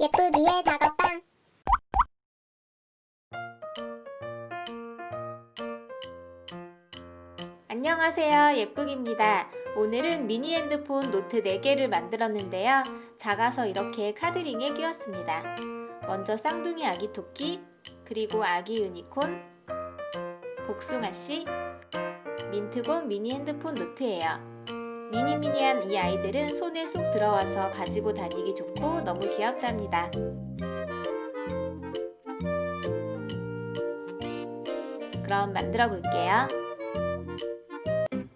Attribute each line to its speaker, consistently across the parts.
Speaker 1: 예쁘기의 작업방
Speaker 2: 안녕하세요. 예쁘기입니다. 오늘은 미니 핸드폰 노트 4개를 만들었는데요. 작아서 이렇게 카드링에 끼웠습니다. 먼저 쌍둥이 아기 토끼, 그리고 아기 유니콘, 복숭아씨, 민트곤 미니 핸드폰 노트예요. 미니미니한 이 아이들은 손에 쏙 들어와서 가지고 다니기 좋고 너무 귀엽답니다. 그럼 만들어 볼게요.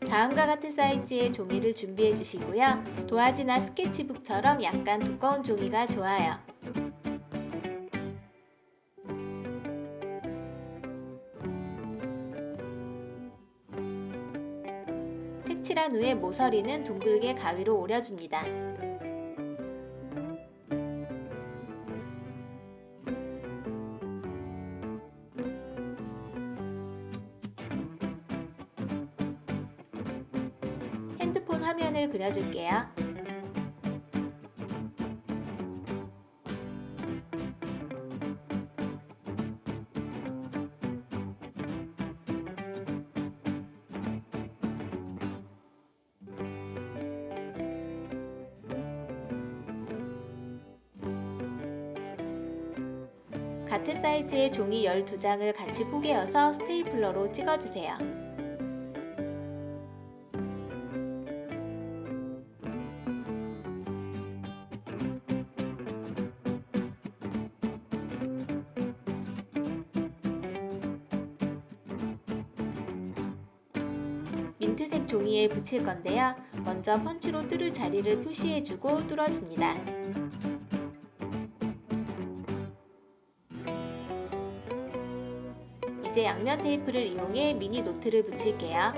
Speaker 2: 다음과 같은 사이즈의 종이를 준비해 주시고요. 도화지나 스케치북처럼 약간 두꺼운 종이가 좋아요. 색칠한 후에 모서리는 둥글게 가위로 오려줍니다. 핸드폰 화면을 그려줄게요. 같은 사이즈의 종이 12장을 같이 포개어서 스테이플러로 찍어주세요. 민트색 종이에 붙일 건데요. 먼저 펀치로 뚫을 자리를 표시해주고 뚫어줍니다. 이제 양면 테이프를 이용해 미니 노트를 붙일게요.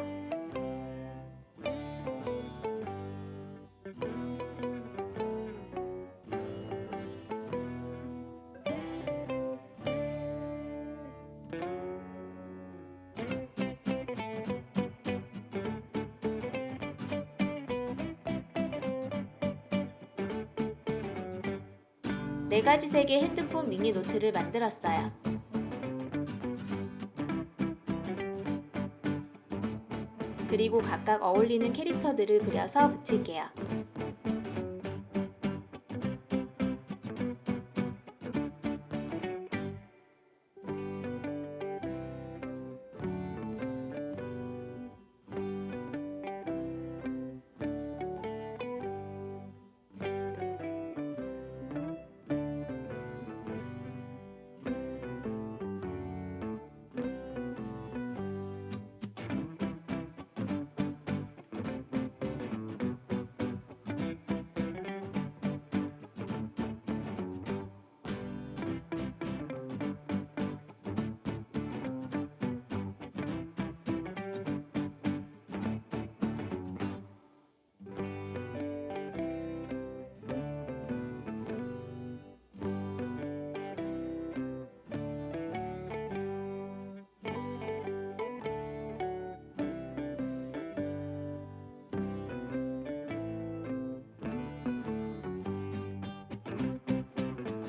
Speaker 2: 네 가지 색의 핸드폰 미니 노트를 만들었어요. 그리고 각각 어울리는 캐릭터들을 그려서 붙일게요.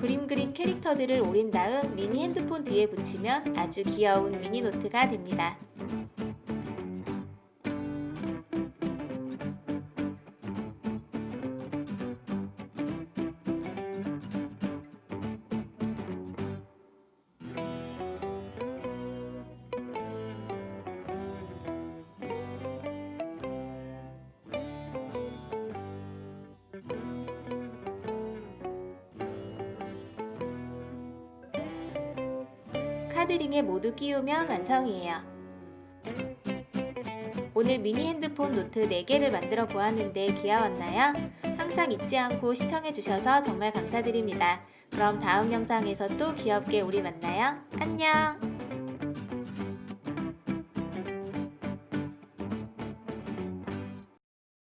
Speaker 2: 그림 그린 캐릭터들을 오린 다음 미니 핸드폰 뒤에 붙이면 아주 귀여운 미니 노트가 됩니다. 카드링에 모두 끼우면 완성이에요. 오늘 미니 핸드폰 노트 4개를 만들어 보았는데 귀여웠나요? 항상 잊지 않고 시청해주셔서 정말 감사드립니다. 그럼 다음 영상에서 또 귀엽게 우리 만나요. 안녕!